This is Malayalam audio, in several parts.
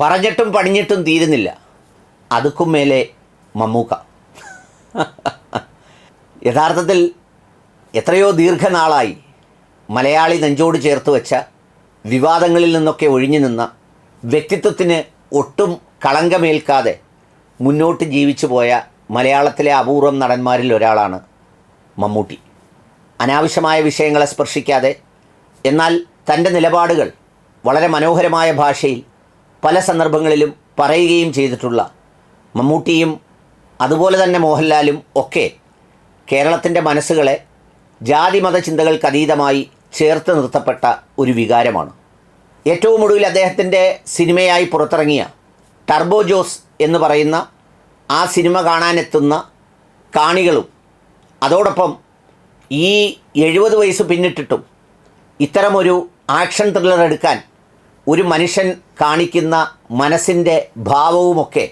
പറഞ്ഞിട്ടും പണിഞ്ഞിട്ടും തീരുന്നില്ല. അതുക്കും മേലെ മമ്മൂക്ക. യഥാർത്ഥത്തിൽ എത്രയോ ദീർഘനാളായി മലയാളി നെഞ്ചോട് ചേർത്ത് വെച്ച വിവാദങ്ങളിൽ നിന്നൊക്കെ ഒഴിഞ്ഞു നിന്ന വ്യക്തിത്വത്തിന് ഒട്ടും കളങ്കമേൽക്കാതെ മുന്നോട്ട് ജീവിച്ചു പോയ മലയാളത്തിലെ അപൂർവം നടന്മാരിൽ ഒരാളാണ് മമ്മൂട്ടി. അനാവശ്യമായ വിഷയങ്ങളെ സ്പർശിക്കാതെ എന്നാൽ തന്റെ നിലപാടുകൾ വളരെ മനോഹരമായ ഭാഷയിൽ പല സന്ദർഭങ്ങളിലും പറയുകയും ചെയ്തിട്ടുള്ള മമ്മൂട്ടിയും അതുപോലെ തന്നെ മോഹൻലാലും ഒക്കെ കേരളത്തിന്റെ മനസ്സുകളെ ജാതിമത ചിന്തകൾക്ക് അതീതമായി ചേർത്ത് നിർത്തപ്പെട്ട ഒരു വികാരമാണ്. ഏറ്റവും ഒടുവിൽ അദ്ദേഹത്തിന്റെ സിനിമയായി പുറത്തിറങ്ങിയ ടർബോ ജോസ് എന്ന് പറയുന്ന ആ സിനിമ കാണാനെത്തുന്ന കാണികളും അതോടൊപ്പം ഈ എഴുപത് വയസ്സ് പിന്നിട്ടിട്ടും ഇത്തരമൊരു ആക്ഷൻ ത്രില്ലർ എടുക്കാൻ ഒരു മനുഷ്യൻ കാണിക്കുന്ന മനസ്സിന്റെ ഭാവവുമൊക്കെ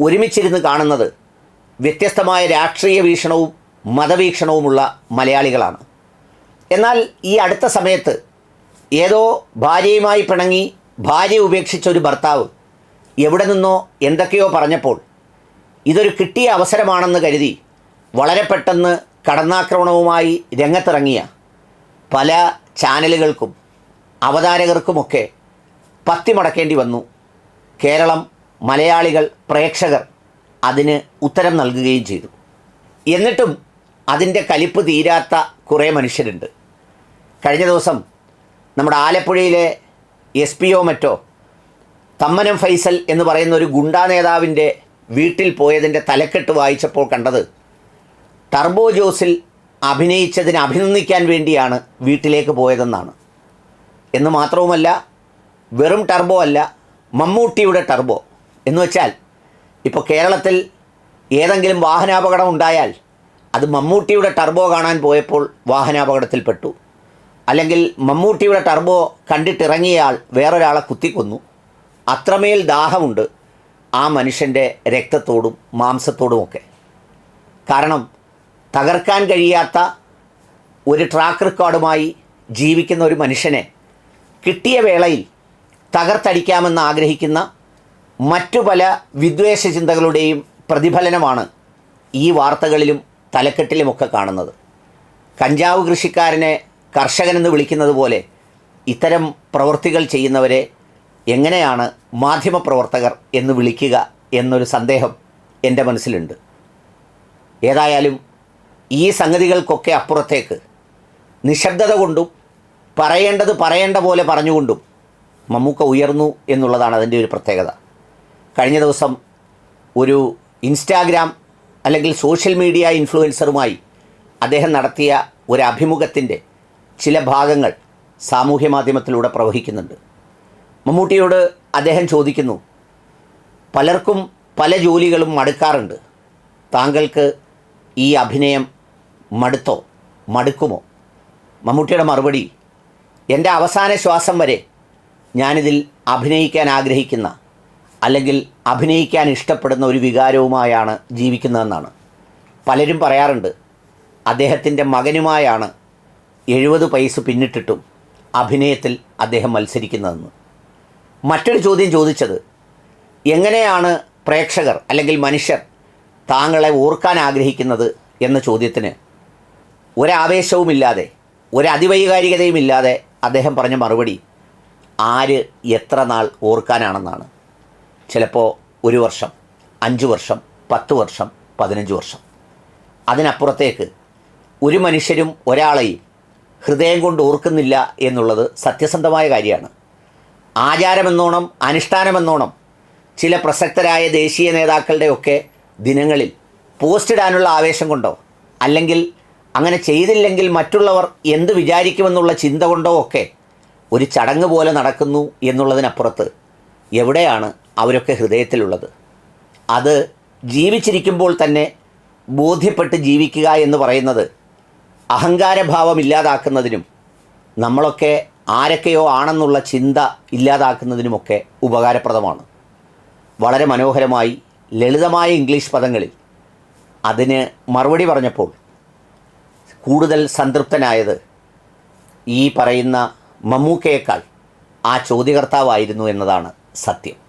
ഒരുമിച്ചിരുന്ന് കാണുന്നത് വ്യത്യസ്തമായ രാഷ്ട്രീയ വീക്ഷണവും മതവീക്ഷണവുമുള്ള മലയാളികളാണ്. എന്നാൽ ഈ അടുത്ത സമയത്ത് ഏതോ ഭാര്യയുമായി പിണങ്ങി ഭാര്യ ഉപേക്ഷിച്ച ഒരു ഭർത്താവ് എവിടെ നിന്നോ എന്തൊക്കെയോ പറഞ്ഞപ്പോൾ ഇതൊരു കിട്ടിയ അവസരമാണെന്ന് കരുതി വളരെ പെട്ടെന്ന് കടന്നാക്രമണവുമായി രംഗത്തിറങ്ങിയ പല ചാനലുകൾക്കും അവതാരകർക്കുമൊക്കെ പത്തി മടക്കേണ്ടി വന്നു. കേരളം മലയാളികൾ പ്രേക്ഷകർ അതിന് ഉത്തരം നൽകുകയും ചെയ്തു. എന്നിട്ടും അതിന്റെ കലിപ്പ് തീരാത്ത കുറേ മനുഷ്യരുണ്ട്. കഴിഞ്ഞ ദിവസം നമ്മുടെ ആലപ്പുഴയിലെ എസ് പി ഒ മറ്റോ തമ്മനം ഫൈസൽ എന്ന് പറയുന്ന ഒരു ഗുണ്ടാ നേതാവിന്റെ വീട്ടിൽ പോയതിന്റെ തലക്കെട്ട് വായിച്ചപ്പോൾ കണ്ടത് ടർബോ ജോസിൽ അഭിനയിച്ചതിന് അഭിനന്ദിക്കാൻ വേണ്ടിയാണ് വീട്ടിലേക്ക് പോയതെന്നാണ്. എന്ന് മാത്രവുമല്ല വെറും ടർബോ അല്ല മമ്മൂട്ടിയുടെ ടർബോ. എന്ന് വെച്ചാൽ ഇപ്പോൾ കേരളത്തിൽ ഏതെങ്കിലും വാഹനാപകടം ഉണ്ടായാൽ അത് മമ്മൂട്ടിയുടെ ടർബോ കാണാൻ പോയപ്പോൾ വാഹനാപകടത്തിൽപ്പെട്ടു അല്ലെങ്കിൽ മമ്മൂട്ടിയുടെ ടർബോ കണ്ടിട്ടിറങ്ങിയയാൾ വേറൊരാളെ കുത്തിക്കൊന്നു. അത്രമേൽ ദാഹമുണ്ട് ആ മനുഷ്യന്റെ രക്തത്തോടും മാംസത്തോടുമൊക്കെ. കാരണം തകർക്കാൻ കഴിയാത്ത ഒരു ട്രാക്ക് റെക്കോർഡുമായി ജീവിക്കുന്ന ഒരു മനുഷ്യനെ കിട്ടിയ വേളയിൽ തകർത്തടിക്കാമെന്ന് ആഗ്രഹിക്കുന്ന മറ്റു പല വിദ്വേഷ ചിന്തകളുടെയും പ്രതിഫലനമാണ് ഈ വാർത്തകളിലും തലക്കെട്ടിലുമൊക്കെ കാണുന്നത്. കഞ്ചാവ് കൃഷിക്കാരനെ കർഷകനെന്ന് വിളിക്കുന്നത് പോലെ ഇത്തരം പ്രവൃത്തികൾ ചെയ്യുന്നവരെ എങ്ങനെയാണ് മാധ്യമപ്രവർത്തകർ എന്ന് വിളിക്കുക എന്നൊരു സന്ദേഹം എന്റെ മനസ്സിലുണ്ട്. ഏതായാലും ഈ സംഗതികൾക്കൊക്കെ അപ്പുറത്തേക്ക് നിശബ്ദത കൊണ്ടും പറയേണ്ടത് പറയേണ്ട പോലെ പറഞ്ഞുകൊണ്ടും മമ്മൂക്ക ഉയർന്നു എന്നുള്ളതാണ് അതിന്റെ ഒരു പ്രത്യേകത. കഴിഞ്ഞ ദിവസം ഒരു ഇൻസ്റ്റാഗ്രാം അല്ലെങ്കിൽ സോഷ്യൽ മീഡിയ ഇൻഫ്ലുവൻസറുമായി അദ്ദേഹം നടത്തിയ ഒരു അഭിമുഖത്തിന്റെ ചില ഭാഗങ്ങൾ സാമൂഹ്യ മാധ്യമത്തിലൂടെ പ്രവഹിക്കുന്നുണ്ട്. മമ്മൂട്ടിയോട് അദ്ദേഹം ചോദിക്കുന്നു പലർക്കും പല ജോലികളും മടുക്കാറുണ്ട്. താങ്കൾക്ക് ഈ അഭിനയം മടുത്തോ? മടുക്കുമോ? മമ്മൂട്ടിയുടെ മറുപടി എന്റെ അവസാന ശ്വാസം വരെ ഞാനിതിൽ അഭിനയിക്കാൻ ആഗ്രഹിക്കുന്ന അല്ലെങ്കിൽ അഭിനയിക്കാൻ ഇഷ്ടപ്പെടുന്ന ഒരു വികാരവുമായാണ് ജീവിക്കുന്നതെന്നാണ്. പലരും പറയാറുണ്ട് അദ്ദേഹത്തിന്റെ മകനുമായാണ് എഴുപത് പൈസ പിന്നിട്ടിട്ടും അഭിനയത്തിൽ അദ്ദേഹം മത്സരിക്കുന്നതെന്ന്. മറ്റൊരു ചോദ്യം ചോദിച്ചത് എങ്ങനെയാണ് പ്രേക്ഷകർ അല്ലെങ്കിൽ മനുഷ്യർ താങ്കളെ ഓർക്കാൻ ആഗ്രഹിക്കുന്നത് എന്ന ചോദ്യത്തിന് ഒരാവേശവുമില്ലാതെ ഒരതിവൈകാരികതയുമില്ലാതെ അദ്ദേഹം പറഞ്ഞ മറുപടി ആര് എത്ര നാൾ ഓർക്കാനാണെന്നാണ്. ചിലപ്പോൾ ഒരു വർഷം അഞ്ച് വർഷം പത്ത് വർഷം പതിനഞ്ച് വർഷം. അതിനപ്പുറത്തേക്ക് ഒരു മനുഷ്യരും ഒരാളെയും ഹൃദയം കൊണ്ട് ഓർക്കുന്നില്ല എന്നുള്ളത് സത്യസന്ധമായ കാര്യമാണ്. ആചാരമെന്നോണം അനുഷ്ഠാനമെന്നോണം ചില പ്രസക്തരായ ദേശീയ നേതാക്കളുടെയൊക്കെ ദിനങ്ങളിൽ പോസ്റ്റ് ഇടാനുള്ള ആവേശം കൊണ്ടോ അല്ലെങ്കിൽ അങ്ങനെ ചെയ്തില്ലെങ്കിൽ മറ്റുള്ളവർ എന്ത് വിചാരിക്കുമെന്നുള്ള ചിന്ത കൊണ്ടോ ഒക്കെ ഒരു ചടങ്ങ് പോലെ നടക്കുന്നു എന്നുള്ളതിനപ്പുറത്ത് എവിടെയാണ് അവരൊക്കെ ഹൃദയത്തിലുള്ളത്? അത് ജീവിച്ചിരിക്കുമ്പോൾ തന്നെ ബോധ്യപ്പെട്ട് ജീവിക്കുക എന്ന് പറയുന്നത് അഹങ്കാരഭാവം ഇല്ലാതാക്കുന്നതിനും നമ്മളൊക്കെ ആരൊക്കെയോ ആണെന്നുള്ള ചിന്ത ഇല്ലാതാക്കുന്നതിനുമൊക്കെ ഉപകാരപ്രദമാണ്. വളരെ മനോഹരമായി ലളിതമായ ഇംഗ്ലീഷ് പദങ്ങളിൽ അതിന് മറുപടി പറഞ്ഞപ്പോൾ കൂടുതൽ സംതൃപ്തനായത് ഈ പറയുന്ന മമ്മൂക്കയേക്കാൾ ആ ചോദ്യകർത്താവായിരുന്നു എന്നതാണ് സത്യം.